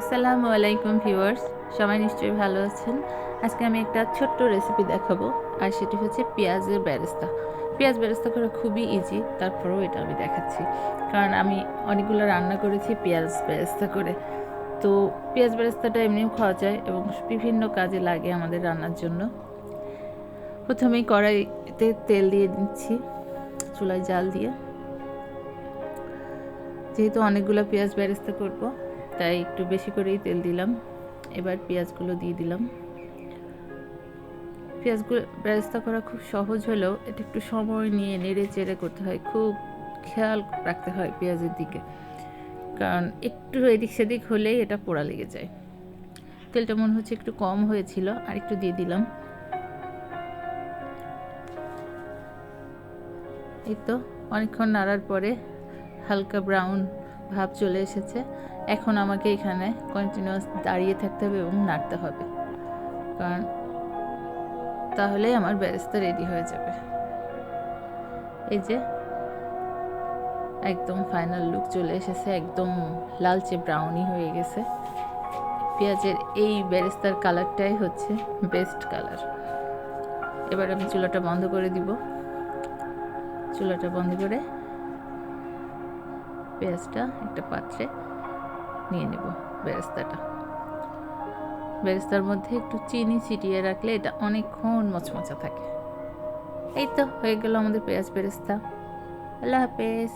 আসসালামু আলাইকুম ভিউয়ার্স, সবাই নিশ্চয়ই ভালো আছেন। আজকে আমি একটা ছোট্ট রেসিপি দেখাবো, আর সেটি হচ্ছে পেঁয়াজের ব্যারেস্তা পেঁয়াজ বেরেস্তা করা খুবই ইজি তারপরেও এটা আমি দেখাচ্ছি। কারণ আমি অনেকগুলো রান্না করেছি পেঁয়াজ ব্যারেস্তা করে। তো পেঁয়াজ ব্যারেস্তাটা এমনিও খাওয়া যায় এবং বিভিন্ন কাজে লাগে আমাদের রান্নার জন্য। প্রথমেই কড়াইতে তেল দিয়ে দিচ্ছি, চুলায় জাল দিয়ে। যেহেতু অনেকগুলো পেঁয়াজ ব্যারেস্তা করব তাই একটু বেশি করেই তেল দিলাম। এবার পেঁয়াজগুলো দিয়ে দিলাম। পেঁয়াজগুলো বেরেস্তা করা খুব সহজ হলেও এটা একটু সময় নিয়ে নেড়ে চেড়ে করতে হয়। খুব খেয়াল রাখতে হয় পেঁয়াজের দিকে। কারণ একটু এদিক সেদিক হলেই এটা পোড়া লেগে যায়। তেলটা মনে হচ্ছে একটু কম হয়েছিল, আর একটু দিয়ে দিলাম। এই তো, অনেকক্ষণ নাড়ার পরে হালকা ব্রাউন ভাব চলে এসেছে। এখন আমাকে এখানে কন্টিনিউয়াস দাঁড়িয়ে থাকতে হবে এবং নাড়তে হবে। কারণ তাহলেই আমার ব্যারেস্তা রেডি হয়ে যাবে। এই যে একদম ফাইনাল লুক চলে এসেছে, একদম লালচে ব্রাউনি হয়ে গেছে। পেঁয়াজের এই ব্যারেস্তার কালারটাই হচ্ছে বেস্ট কালার এবার আমি চুলাটা বন্ধ করে দিব। চুলাটা বন্ধ করে পেঁয়াজটা একটা পাত্রে নিয়ে নেব বেরেস্তাটা। বেরেস্তার মধ্যে একটু চিনি ছিটিয়ে রাখলে এটা অনেকক্ষণ মচমচা থাকে। এই তো হয়ে গেল আমাদের পেঁয়াজ বেরেস্তা। আল্লাহ হাফেজ।